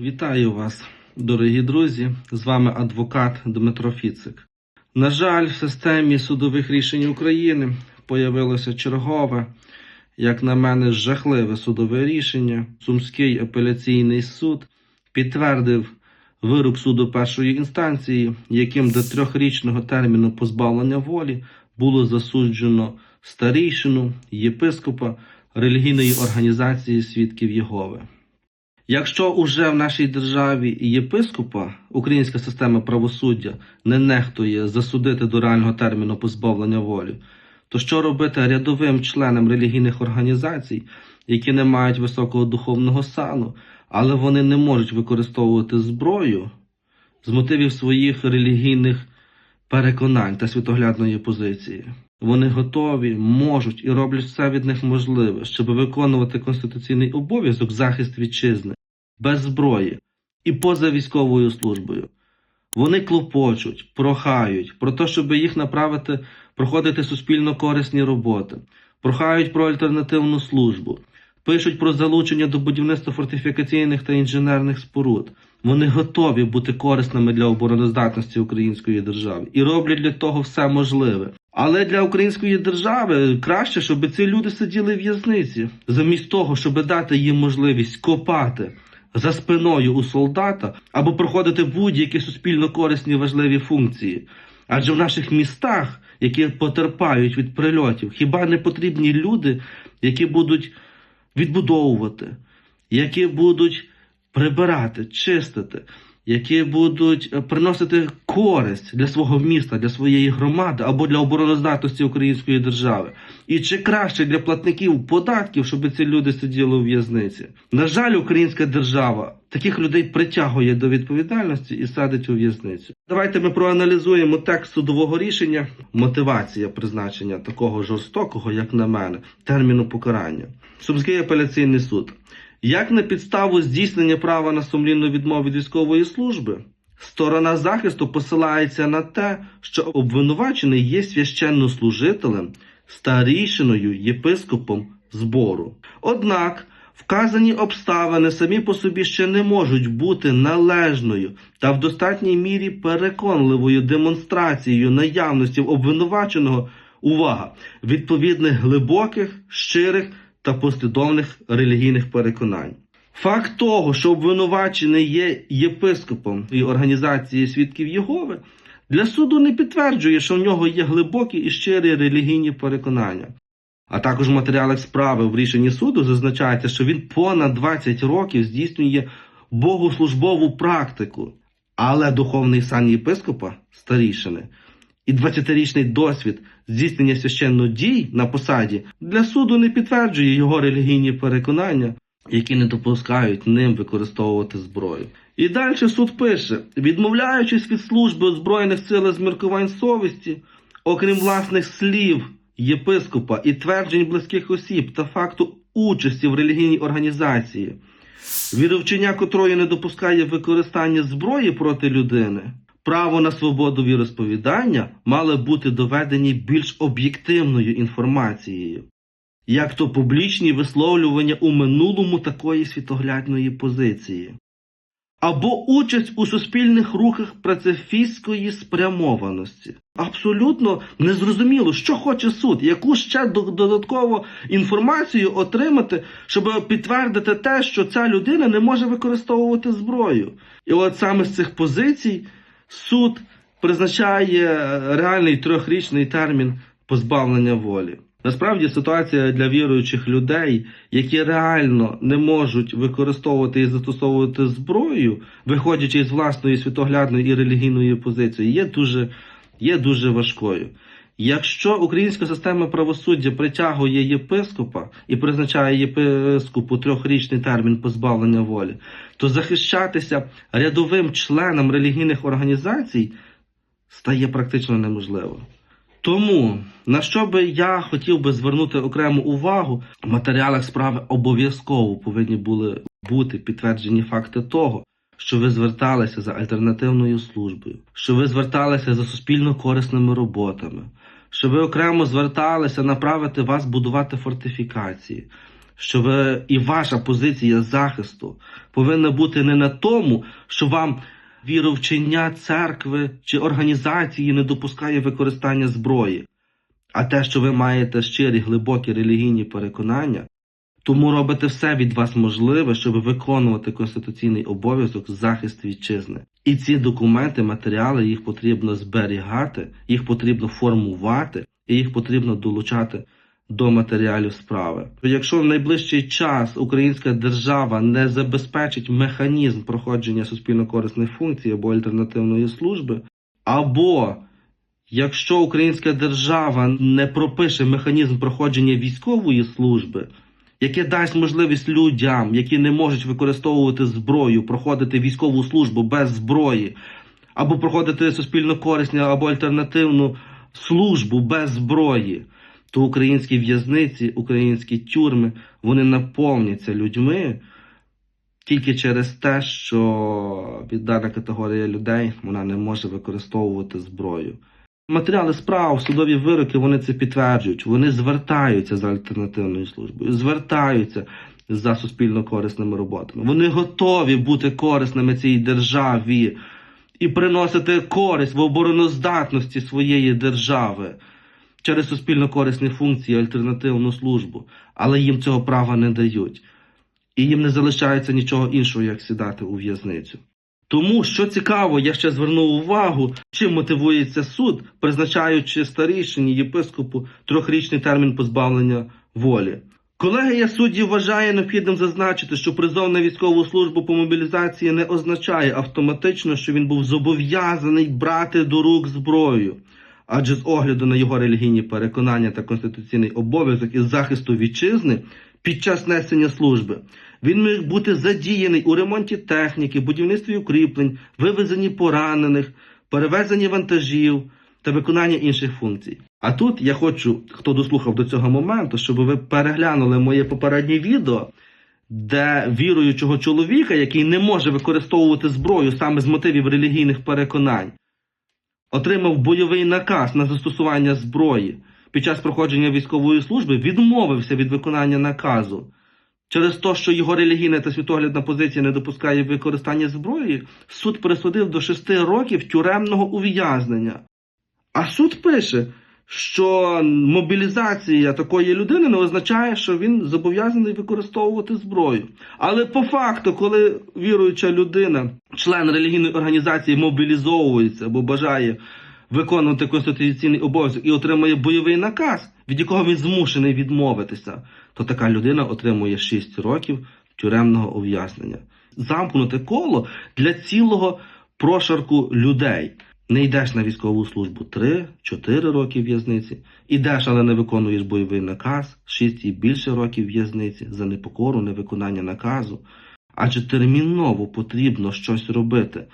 Вітаю вас, дорогі друзі. З вами адвокат Дмитро Фіцик. На жаль, в системі судових рішень України появилося чергове, як на мене, жахливе судове рішення. Сумський апеляційний суд підтвердив вирок суду першої інстанції, яким до трьохрічного терміну позбавлення волі було засуджено старійшину єпископа релігійної організації свідків Єгови. Якщо уже в нашій державі єпископа українська система правосуддя не нехтує засудити до реального терміну позбавлення волі, то що робити рядовим членам релігійних організацій, які не мають високого духовного сану, але вони не можуть використовувати зброю з мотивів своїх релігійних переконань та світоглядної позиції? Вони готові, можуть і роблять все від них можливе, щоб виконувати конституційний обов'язок захист вітчизни без зброї і поза військовою службою. Вони клопочуть, прохають про те, щоб їх направити проходити суспільно корисні роботи, прохають про альтернативну службу, пишуть про залучення до будівництва фортифікаційних та інженерних споруд. Вони готові бути корисними для обороноздатності української держави і роблять для того все можливе. Але для української держави краще, щоб ці люди сиділи в в'язниці, замість того, щоб дати їм можливість копати за спиною у солдата або проходити будь-які суспільно корисні важливі функції. Адже в наших містах, які потерпають від прильотів, хіба не потрібні люди, які будуть відбудовувати, які будуть прибирати, чистити, які будуть е, приносити користь для свого міста, для своєї громади або для обороноздатності української держави. І чи краще для платників податків, щоб ці люди сиділи у в'язниці? На жаль, українська держава таких людей притягує до відповідальності і садить у в'язницю. Давайте ми проаналізуємо текст судового рішення, мотивація призначення такого жорстокого, як на мене, терміну покарання. Сумський апеляційний суд. Як на підставу здійснення права на сумлінну відмову від військової служби, сторона захисту посилається на те, що обвинувачений є священнослужителем, старійшиною, єпископом збору. Однак вказані обставини самі по собі ще не можуть бути належною та в достатній мірі переконливою демонстрацією наявності обвинуваченого увага відповідних глибоких, щирих та послідовних релігійних переконань. Факт того, що обвинувачений є єпископом і організації свідків Єгови, для суду не підтверджує, що в нього є глибокі і щирі релігійні переконання. А також в матеріалах справи в рішенні суду зазначається, що він понад 20 років здійснює богослужбову практику, але духовний сан єпископа старішини і 20-річний досвід здійснення священнодій на посаді для суду не підтверджує його релігійні переконання, які не допускають ним використовувати зброю. І далі суд пише: відмовляючись від служби у Збройних сил з міркувань совісті, окрім власних слів єпископа і тверджень близьких осіб та факту участі в релігійній організації, віровчення котрої не допускає використання зброї проти людини, право на свободу віросповідання мали бути доведені більш об'єктивною інформацією, як то публічні висловлювання у минулому такої світоглядної позиції, або участь у суспільних рухах працефістської спрямованості. Абсолютно незрозуміло, що хоче суд, яку ще до- додаткову інформацію отримати, щоб підтвердити те, що ця людина не може використовувати зброю. І от саме з цих позицій суд призначає реальний трьохрічний термін позбавлення волі. Насправді ситуація для віруючих людей, які реально не можуть використовувати і застосовувати зброю, виходячи з власної світоглядної і релігійної позиції, є дуже, є дуже важкою. Якщо українська система правосуддя притягує єпископа і призначає єпископу трьохрічний термін позбавлення волі, то захищатися рядовим членам релігійних організацій стає практично неможливо. Тому на що би я хотів би звернути окрему увагу, в матеріалах справи обов'язково повинні були бути підтверджені факти того, що ви зверталися за альтернативною службою, що ви зверталися за суспільно корисними роботами, що ви окремо зверталися направити вас будувати фортифікації, що ви і ваша позиція захисту повинна бути не на тому, що вам віровчення церкви чи організації не допускає використання зброї, а те, що ви маєте щирі глибокі релігійні переконання, тому робите все від вас можливе, щоб виконувати конституційний обов'язок захист вітчизни. І ці документи, матеріали їх потрібно зберігати, їх потрібно формувати і їх потрібно долучати до матеріалів справи. Якщо в найближчий час українська держава не забезпечить механізм проходження суспільно-корисних функцій або альтернативної служби, або якщо українська держава не пропише механізм проходження військової служби, яке дасть можливість людям, які не можуть використовувати зброю, проходити військову службу без зброї, або проходити суспільно корисну або альтернативну службу без зброї, то українські в'язниці, українські тюрми вони наповняться людьми тільки через те, що дана категорія людей вона не може використовувати зброю. Матеріали справ, судові вироки вони це підтверджують. Вони звертаються за альтернативною службою, звертаються за суспільно корисними роботами. Вони готові бути корисними цій державі і приносити користь в обороноздатності своєї держави через суспільно корисні функції, альтернативну службу, але їм цього права не дають. І їм не залишається нічого іншого, як сідати у в'язницю. Тому, що цікаво, я ще звернув увагу, чим мотивується суд, призначаючи старішині єпископу трьохрічний термін позбавлення волі. Колегія суддів вважає необхідним зазначити, що призов на військову службу по мобілізації не означає автоматично, що він був зобов'язаний брати до рук зброю. Адже з огляду на його релігійні переконання та конституційний обов'язок із захисту вітчизни під час несення служби він міг бути задіяний у ремонті техніки, будівництві укріплень, вивезенні поранених, перевезенні вантажів та виконання інших функцій. А тут я хочу, хто дослухав до цього моменту, щоб ви переглянули моє попереднє відео, де віруючого чоловіка, який не може використовувати зброю саме з мотивів релігійних переконань, отримав бойовий наказ на застосування зброї під час проходження військової служби, відмовився від виконання наказу. Через те, що його релігійна та світоглядна позиція не допускає використання зброї, суд присудив до 6 років тюремного ув'язнення. А суд пише, що мобілізація такої людини не означає, що він зобов'язаний використовувати зброю. Але по факту, коли віруюча людина, член релігійної організації, мобілізовується або бажає виконувати конституційний обов'язок і отримує бойовий наказ, від якого він змушений відмовитися, то така людина отримує 6 років тюремного ув'язнення. Замкнуте коло для цілого прошарку людей. Не йдеш на військову службу 3-4 роки в'язниці, ідеш, але не виконуєш бойовий наказ, 6 і більше років в'язниці за непокору, невиконання наказу. Адже терміново потрібно щось робити.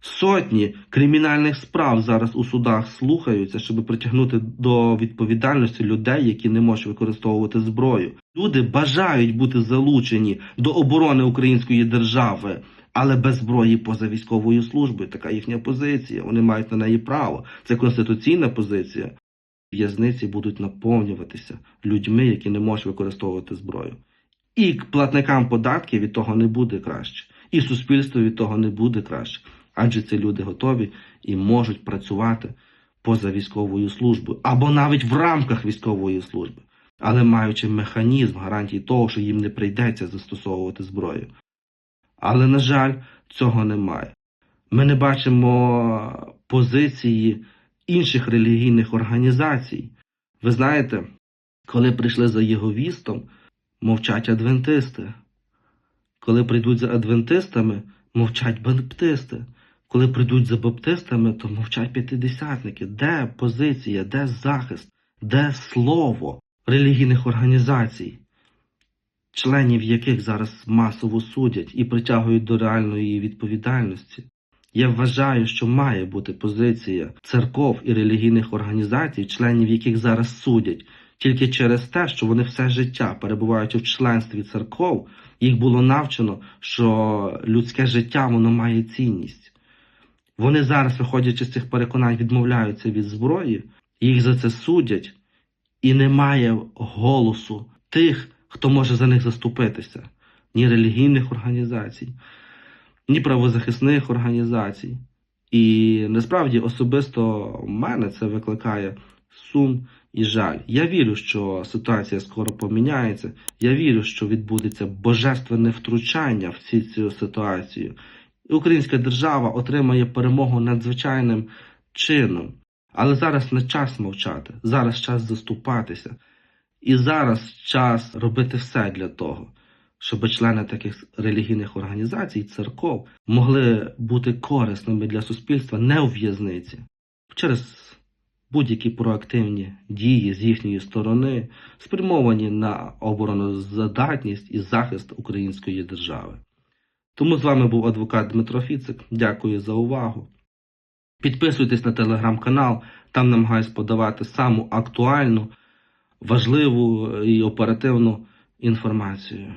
Сотні кримінальних справ зараз у судах слухаються, щоб притягнути до відповідальності людей, які не можуть використовувати зброю. Люди бажають бути залучені до оборони української держави, але без зброї поза військовою службою. Така їхня позиція. Вони мають на неї право. Це конституційна позиція. В'язниці будуть наповнюватися людьми, які не можуть використовувати зброю. І платникам податків від того не буде краще, і суспільству від того не буде краще адже ці люди готові і можуть працювати поза військовою службою або навіть в рамках військової служби, але маючи механізм гарантій того, що їм не прийдеться застосовувати зброю. Але, на жаль, цього немає. Ми не бачимо позиції інших релігійних організацій. Ви знаєте, коли прийшли за єговістом, мовчать адвентисти. Коли прийдуть за адвентистами, мовчать баптисти. Коли прийдуть за баптистами, то мовчать п'ятидесятники. Де позиція, де захист, де слово релігійних організацій, членів яких зараз масово судять і притягують до реальної відповідальності? Я вважаю, що має бути позиція церков і релігійних організацій, членів яких зараз судять, тільки через те, що вони все життя, перебуваючи в членстві церков, їх було навчено, що людське життя воно має цінність. Вони зараз, виходячи з цих переконань, відмовляються від зброї, їх за це судять, і немає голосу тих хто може за них заступитися, ні релігійних організацій, ні правозахисних організацій. І насправді особисто мене це викликає сум і жаль. Я вірю, що ситуація скоро поміняється. Я вірю, що відбудеться божественне втручання в ці, цю ситуацію. І Українська держава отримає перемогу надзвичайним чином. Але зараз не час мовчати, зараз час заступатися. І зараз час робити все для того, щоб члени таких релігійних організацій, церков могли бути корисними для суспільства не у в'язниці через будь-які проактивні дії з їхньої сторони, спрямовані на обороноздатність і захист української держави. Тому з вами був адвокат Дмитро Фіцик. Дякую за увагу. Підписуйтесь на телеграм-канал, там намагаюсь подавати саму актуальну, важливу і оперативну інформацію.